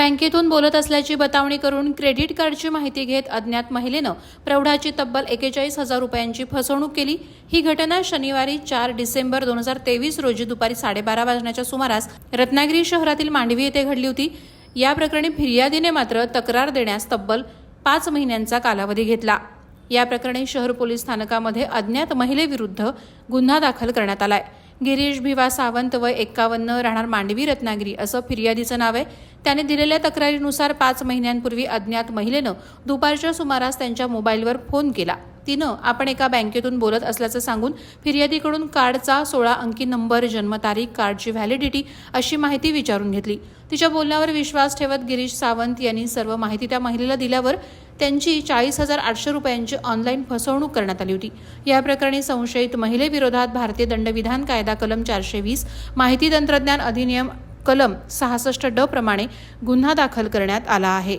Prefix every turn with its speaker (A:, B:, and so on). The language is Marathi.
A: बँकेतून बोलत असल्याची बतावणी करून क्रेडिट कार्डची माहिती घेत अज्ञात महिलेनं प्रौढाची तब्बल एकेचाळीस हजार रुपयांची फसवणूक केली. ही घटना शनिवारी चार डिसेंबर दोन हजार तेवीस रोजी दुपारी साडेबारा वाजण्याच्या सुमारास रत्नागिरी शहरातील मांडवी येथे घडली होती. या प्रकरणी फिर्यादीने मात्र तक्रार देण्यास तब्बल पाच महिन्यांचा कालावधी घेतला. या प्रकरणी शहर पोलीस स्थानकामध्ये अज्ञात महिलेविरुद्ध गुन्हा दाखल करण्यात आलाय. गिरीश भिवा सावंत वय एक्कावन्न राहणार मांडवी रत्नागिरी असं फिर्यादीचं नाव आहे. त्याने दिलेल्या तक्रारीनुसार पाच महिन्यांपूर्वी अज्ञात महिलेनं दुपारच्या सुमारास त्यांच्या मोबाईलवर फोन केला. तिनं आपण एका बँकेतून बोलत असल्याचं सांगून फिर्यादीकडून कार्डचा सोळा अंकी नंबर जन्मतारीख कार्डची व्हॅलिडिटी अशी माहिती विचारून घेतली. तिच्या बोलण्यावर विश्वास ठेवत गिरीश सावंत यांनी सर्व माहिती त्या महिलेला दिल्यावर त्यांची चाळीस हजार आठशे रुपयांची ऑनलाईन फसवणूक करण्यात आली होती. या प्रकरणी संशयित महिलेविरोधात भारतीय दंडविधान कायदा कलम चारशे वीस माहिती तंत्रज्ञान अधिनियम कलम सहासष्ट ड प्रमाणे गुन्हा दाखल करण्यात आला आहे.